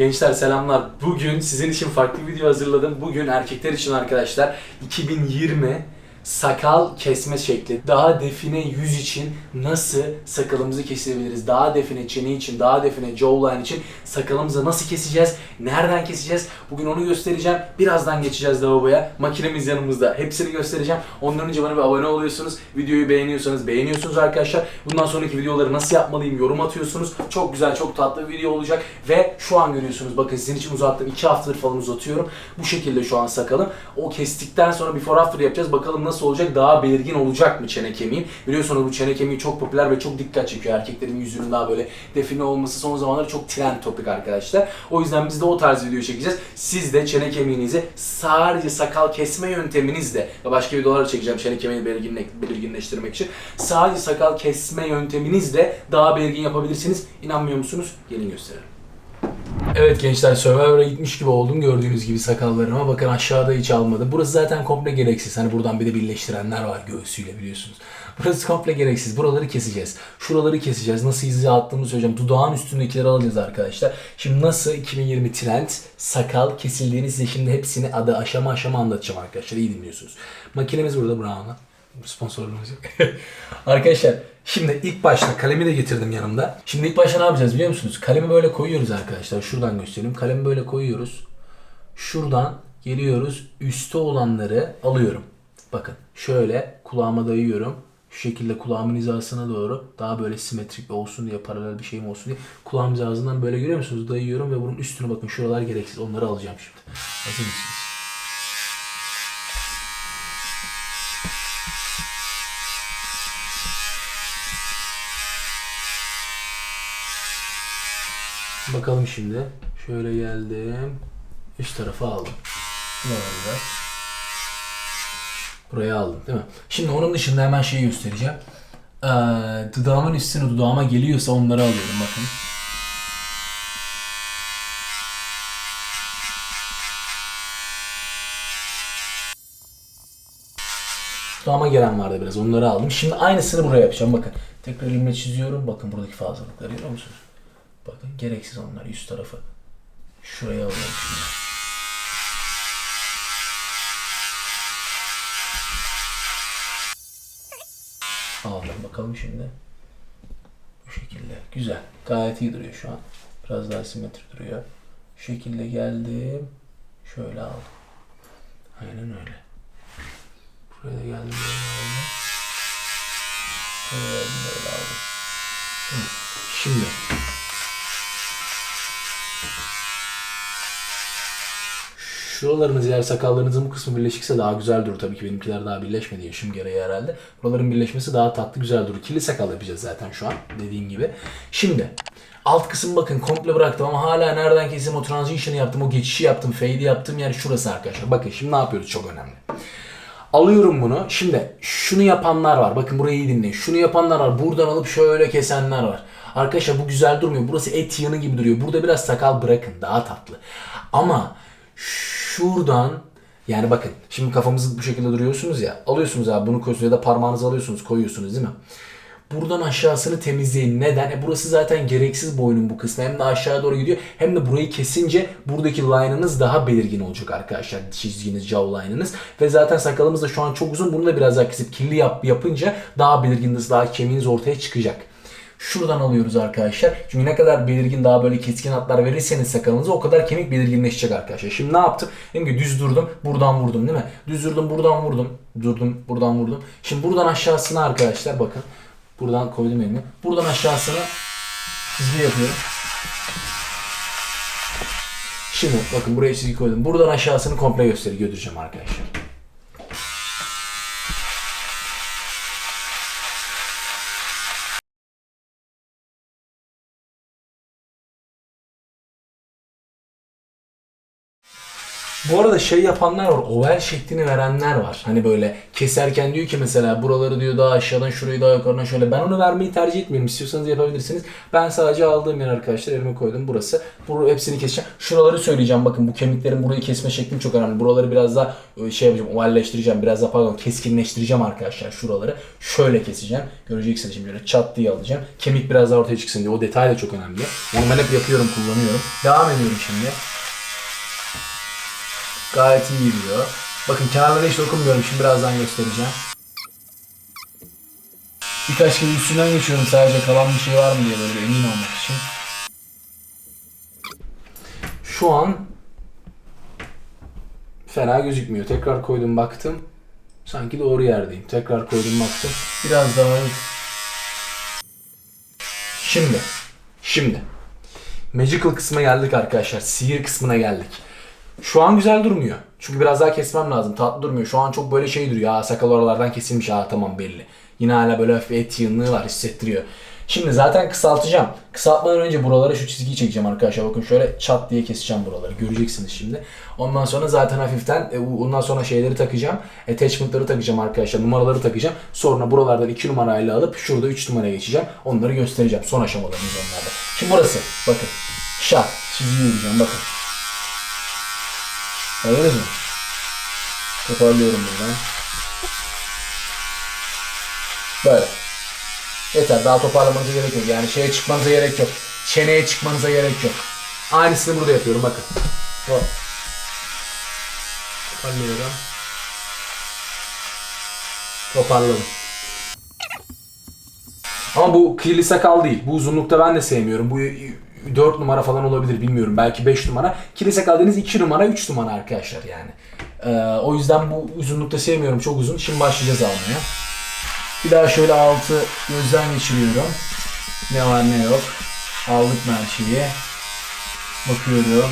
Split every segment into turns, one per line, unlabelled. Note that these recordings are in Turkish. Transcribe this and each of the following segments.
Gençler selamlar. Bugün sizin için farklı bir video hazırladım. Bugün erkekler için arkadaşlar 2020 sakal kesme şekli. Daha define yüz için nasıl sakalımızı kesebiliriz? Daha define çene için, daha define jawline için sakalımızı nasıl keseceğiz? Nereden keseceğiz? Bugün onu göstereceğim. Birazdan geçeceğiz lavaboya. Makinemiz yanımızda. Hepsini göstereceğim. Ondan önce bana bir abone oluyorsunuz. Videoyu beğeniyorsanız beğeniyorsunuz arkadaşlar. Bundan sonraki videoları nasıl yapmalıyım yorum atıyorsunuz. Çok güzel, çok tatlı bir video olacak. Ve şu an görüyorsunuz bakın sizin için uzattım. 2 haftadır falan uzatıyorum. Bu şekilde şu an sakalım. O kestikten sonra before after yapacağız. Bakalım nasıl olacak? Daha belirgin olacak mı çene kemiğim? Biliyorsunuz bu çene kemiği çok popüler ve çok dikkat çekiyor. Erkeklerin yüzünün daha böyle define olması son zamanlarda çok trend topik arkadaşlar. O yüzden biz de o tarz video çekeceğiz. Siz de çene kemiğinizi sadece sakal kesme yönteminizle başka videolar çekeceğim çene kemiğini belirginle, belirginleştirmek için. Sadece sakal kesme yönteminizle daha belirgin yapabilirsiniz. İnanmıyor musunuz? Gelin gösterelim. Evet gençler Survivor'a gitmiş gibi oldum gördüğünüz gibi sakallarıma. Bakın aşağıda hiç almadı. Burası zaten komple gereksiz. Hani buradan bir de birleştirenler var göğsüyle biliyorsunuz. Burası komple gereksiz. Buraları keseceğiz. Şuraları keseceğiz. Nasıl izi attığımızı söyleyeceğim. Dudağın üstündekileri alacağız arkadaşlar. Şimdi nasıl 2020 trend sakal kesildiğini size şimdi hepsini adı aşama aşama anlatacağım arkadaşlar. İyi dinliyorsunuz. Makinemiz burada Brown'la. Sponsorluğumuz yok. arkadaşlar Şimdi ilk başta kalemi de getirdim yanımda. Şimdi ilk başta ne yapacağız biliyor musunuz? Kalemi böyle koyuyoruz arkadaşlar. Şuradan göstereyim. Kalemi böyle koyuyoruz. Şuradan geliyoruz. Üste olanları alıyorum. Bakın şöyle kulağıma dayıyorum. Şu şekilde kulağımın hizasına doğru daha böyle simetrik olsun diye paralel bir şeyim olsun diye kulağım hizasından böyle görüyor musunuz? Dayıyorum ve bunun üstüne bakın şuralar gereksiz. Onları alacağım şimdi. Hazır mısınız? Bakalım şimdi. Şöyle geldim. Üst tarafa aldım. Böyle. Buraya aldım değil mi? Şimdi onun dışında hemen şeyi göstereceğim. Ee, dudağımın üstüne dudağıma geliyorsa onları alıyorum bakın. Dudağıma gelen vardı biraz onları aldım. Şimdi aynısını buraya yapacağım bakın. Tekrar elimle çiziyorum. Bakın buradaki fazlalıkları görüyor musunuz? Bakın gereksiz onlar üst tarafı. Şuraya alıyorum şimdi. Aldım bakalım şimdi. Bu şekilde. Güzel. Gayet iyi duruyor şu an. Biraz daha simetrik duruyor. Şu şekilde geldim. Şöyle aldım. Aynen öyle. Buraya da geldim böyle aldım. Böyle aldım. Şimdi Şuralarınız eğer sakallarınızın bu kısmı birleşikse daha güzel durur. Tabii ki benimkiler daha birleşmedi yaşım gereği herhalde. Buraların birleşmesi daha tatlı güzel durur. Kirli sakal yapacağız zaten şu an dediğim gibi. Şimdi alt kısım bakın komple bıraktım ama hala nereden keseyim o transition'ı yaptım, o geçişi yaptım, fade'i yaptım yer şurası arkadaşlar. Bakın şimdi ne yapıyoruz çok önemli. Alıyorum bunu. Şimdi şunu yapanlar var. Bakın burayı iyi dinleyin. Şunu yapanlar var. Buradan alıp şöyle kesenler var. Arkadaşlar bu güzel durmuyor. Burası et yığını gibi duruyor. Burada biraz sakal bırakın. Daha tatlı. Ama şuradan yani bakın şimdi kafamızı bu şekilde duruyorsunuz ya. Alıyorsunuz abi bunu koyuyorsunuz ya da parmağınızı alıyorsunuz koyuyorsunuz değil mi? Buradan aşağısını temizleyin. Neden? E burası zaten gereksiz boynun bu kısmı. Hem de aşağı doğru gidiyor. Hem de burayı kesince buradaki line'ınız daha belirgin olacak arkadaşlar. Çizginiz, jawline'ınız. Ve zaten sakalımız da şu an çok uzun. Bunu da biraz daha kesip kirli yap, yapınca daha belirginiz, daha kemiğiniz ortaya çıkacak. Şuradan alıyoruz arkadaşlar. Çünkü ne kadar belirgin daha böyle keskin hatlar verirseniz sakalınıza o kadar kemik belirginleşecek arkadaşlar. Şimdi ne yaptım? Dedim ki düz durdum. Buradan vurdum değil mi? Düz durdum buradan vurdum. Durdum buradan vurdum. Şimdi buradan aşağısına arkadaşlar bakın. Buradan koydum elimi. Buradan aşağısına çizgi yapıyorum. Şimdi bakın buraya çizgi koydum. Buradan aşağısını komple gösteri götüreceğim arkadaşlar. Bu arada şey yapanlar var, oval şeklini verenler var. Hani böyle keserken diyor ki mesela buraları diyor daha aşağıdan şurayı daha yukarıdan şöyle. Ben onu vermeyi tercih etmiyorum. İstiyorsanız yapabilirsiniz. Ben sadece aldığım yer arkadaşlar elime koydum. Burası. Bu hepsini keseceğim. Şuraları söyleyeceğim. Bakın bu kemiklerin burayı kesme şeklim çok önemli. Buraları biraz daha e, şey yapacağım, ovalleştireceğim. Biraz daha pardon keskinleştireceğim arkadaşlar şuraları. Şöyle keseceğim. Göreceksiniz şimdi böyle çat diye alacağım. Kemik biraz daha ortaya çıksın diye. O detay da çok önemli. Onu ben hep yapıyorum, kullanıyorum. Devam ediyorum şimdi. Gayet iyi gidiyor. Bakın kenarlara hiç dokunmuyorum. Şimdi birazdan göstereceğim. Birkaç kere üstünden geçiyorum sadece kalan bir şey var mı diye böyle emin olmak için. Şu an fena gözükmüyor. Tekrar koydum baktım. Sanki doğru yerdeyim. Tekrar koydum baktım. Biraz daha Şimdi. Şimdi. Magical kısmına geldik arkadaşlar. Sihir kısmına geldik. Şu an güzel durmuyor. Çünkü biraz daha kesmem lazım. Tatlı durmuyor. Şu an çok böyle şey duruyor. Ha sakal oralardan kesilmiş. Ha tamam belli. Yine hala böyle hafif et yığınlığı var. Hissettiriyor. Şimdi zaten kısaltacağım. Kısaltmadan önce buralara şu çizgiyi çekeceğim arkadaşlar. Bakın şöyle çat diye keseceğim buraları. Göreceksiniz şimdi. Ondan sonra zaten hafiften e, ondan sonra şeyleri takacağım. Attachment'ları takacağım arkadaşlar. Numaraları takacağım. Sonra buralardan 2 numarayla alıp şurada 3 numaraya geçeceğim. Onları göstereceğim. Son aşamalarımız onlarda. Şimdi burası. Bakın. Şak. Çizgiyi yürüyeceğim. Bakın. Gördünüz mü? Toparlıyorum buradan. Böyle. Yeter daha toparlamanıza gerek yok. Yani şeye çıkmanıza gerek yok. Çeneye çıkmanıza gerek yok. Aynısını burada yapıyorum bakın. Hop. Toparlıyorum. Toparladım. Ama bu kirli sakal değil. Bu uzunlukta ben de sevmiyorum. Bu 4 numara falan olabilir bilmiyorum. Belki 5 numara. Kirli sakal dediğiniz 2 numara 3 numara arkadaşlar yani. Ee, o yüzden bu uzunlukta sevmiyorum. Çok uzun. Şimdi başlayacağız almaya. Bir daha şöyle altı gözden geçiriyorum. Ne var ne yok. Aldık her şeyi. Bakıyorum.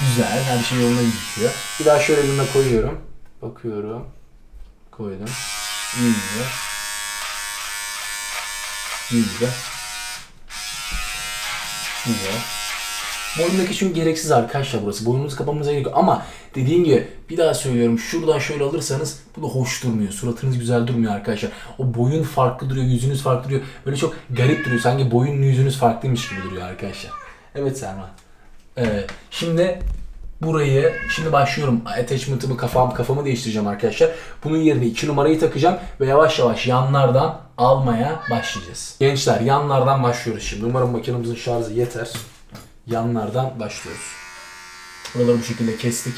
Güzel. Her şey yoluna gidiyor. Bir daha şöyle elimle koyuyorum. Bakıyorum. Koydum. İyi gidiyor. İyi gidiyor. Güzel. Boynundaki çünkü gereksiz arkadaşlar burası. Boynunuzu kapamanıza gerek yok. Ama dediğim gibi bir daha söylüyorum. Şuradan şöyle alırsanız bu da hoş durmuyor. Suratınız güzel durmuyor arkadaşlar. O boyun farklı duruyor, yüzünüz farklı duruyor. Böyle çok garip duruyor. Sanki boyun yüzünüz farklıymış gibi duruyor arkadaşlar. Evet Selma. Ee, şimdi burayı şimdi başlıyorum. Attachment'ımı kafam kafamı değiştireceğim arkadaşlar. Bunun yerine 2 numarayı takacağım ve yavaş yavaş yanlardan almaya başlayacağız. Gençler yanlardan başlıyoruz şimdi. Umarım makinemizin şarjı yeter. Yanlardan başlıyoruz. Buraları bu şekilde kestik.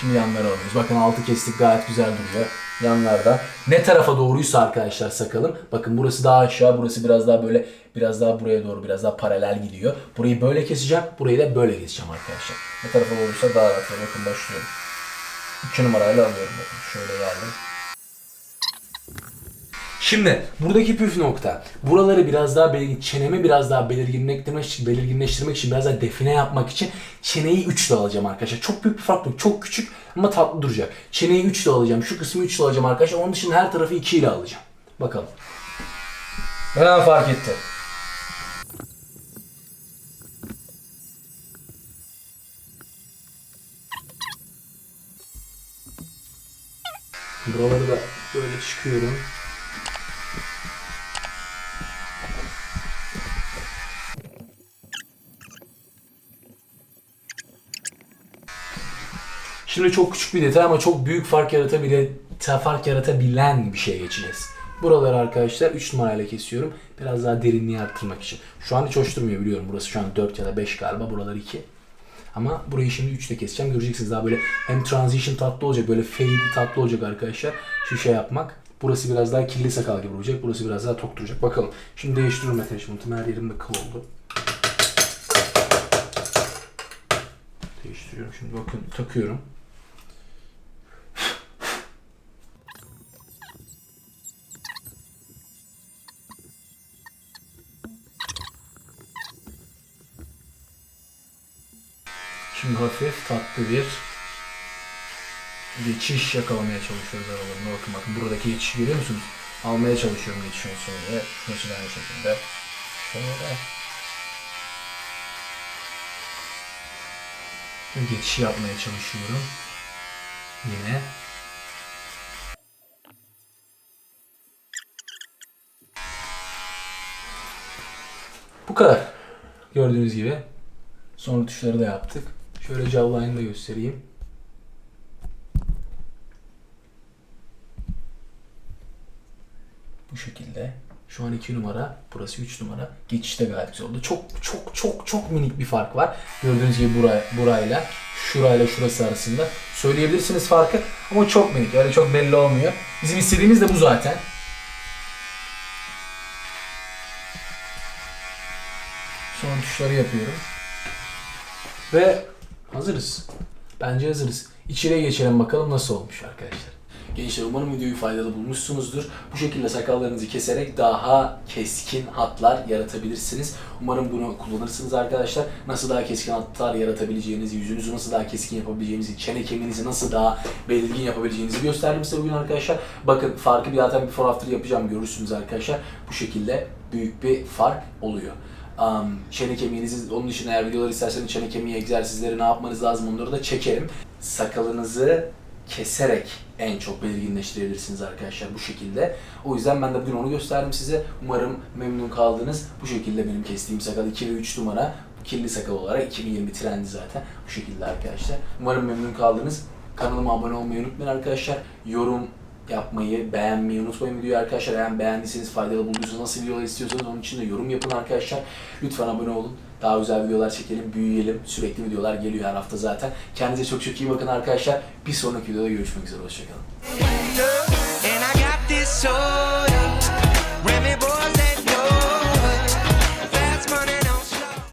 Şimdi yanlara alıyoruz. Bakın altı kestik gayet güzel duruyor. Yanlarda. Ne tarafa doğruysa arkadaşlar sakalım. Bakın burası daha aşağı, burası biraz daha böyle biraz daha buraya doğru biraz daha paralel gidiyor. Burayı böyle keseceğim, burayı da böyle keseceğim arkadaşlar. Ne tarafa doğruysa daha rahat. Bakın başlıyorum. 2 numarayla alıyorum bakın. Şöyle geldim. Şimdi buradaki püf nokta. Buraları biraz daha belirgin, çenemi biraz daha belirginleştirmek için, belirginleştirmek için biraz daha define yapmak için çeneyi 3 alacağım arkadaşlar. Çok büyük bir fark yok. Çok küçük ama tatlı duracak. Çeneyi 3 alacağım. Şu kısmı 3 alacağım arkadaşlar. Onun dışında her tarafı 2 ile alacağım. Bakalım. Hemen fark etti. Buraları da böyle çıkıyorum. Şimdi çok küçük bir detay ama çok büyük fark yaratabilir, fark yaratabilen bir şeye geçeceğiz. Buraları arkadaşlar 3 numarayla kesiyorum. Biraz daha derinliği arttırmak için. Şu an hiç hoş durmuyor biliyorum. Burası şu an 4 ya da 5 galiba. Buralar 2. Ama burayı şimdi 3 ile keseceğim. Göreceksiniz daha böyle hem transition tatlı olacak. Böyle fade tatlı olacak arkadaşlar. Şu şey yapmak. Burası biraz daha kirli sakal gibi olacak. Burası biraz daha tok duracak. Bakalım. Şimdi değiştiriyorum attachment'ımı. Her yerimde kıl oldu. Değiştiriyorum. Şimdi bakın takıyorum. Şimdi hafif tatlı bir geçiş yakalamaya çalışıyoruz aralarında. Bakın bakın buradaki geçişi görüyor musunuz? Almaya çalışıyorum geçişini şöyle. Şurası da aynı şekilde. Şöyle. geçişi yapmaya çalışıyorum. Yine. Bu kadar. Gördüğünüz gibi. Sonra tuşları da yaptık. Şöyle jawline'ı da göstereyim. Bu şekilde. Şu an 2 numara, burası 3 numara. Geçişte gayet güzel oldu. Çok çok çok çok minik bir fark var. Gördüğünüz gibi buraya, burayla, şurayla şurası arasında. Söyleyebilirsiniz farkı ama çok minik. Öyle çok belli olmuyor. Bizim istediğimiz de bu zaten. Son tuşları yapıyorum. Ve hazırız. Bence hazırız. İçeriye geçelim bakalım nasıl olmuş arkadaşlar. Gençler umarım videoyu faydalı bulmuşsunuzdur. Bu şekilde sakallarınızı keserek daha keskin hatlar yaratabilirsiniz. Umarım bunu kullanırsınız arkadaşlar. Nasıl daha keskin hatlar yaratabileceğinizi, yüzünüzü nasıl daha keskin yapabileceğinizi, çene kemiğinizi nasıl daha belirgin yapabileceğinizi gösterdim size bugün arkadaşlar. Bakın farkı bir zaten before after yapacağım görürsünüz arkadaşlar. Bu şekilde büyük bir fark oluyor. Um, çene kemiğinizi, onun için eğer videolar isterseniz çene kemiği egzersizleri ne yapmanız lazım onları da çekerim. Sakalınızı keserek en çok belirginleştirebilirsiniz arkadaşlar bu şekilde. O yüzden ben de bugün onu gösterdim size. Umarım memnun kaldınız. Bu şekilde benim kestiğim sakal 2 ve 3 numara kirli sakal olarak 2020 trendi zaten bu şekilde arkadaşlar. Umarım memnun kaldınız. Kanalıma abone olmayı unutmayın arkadaşlar. Yorum yapmayı, beğenmeyi unutmayın videoyu arkadaşlar. Eğer beğendiyseniz, faydalı bulduysanız, nasıl videolar istiyorsanız onun için de yorum yapın arkadaşlar. Lütfen abone olun. Daha güzel videolar çekelim, büyüyelim. Sürekli videolar geliyor her hafta zaten. Kendinize çok çok iyi bakın arkadaşlar. Bir sonraki videoda görüşmek üzere. Hoşçakalın.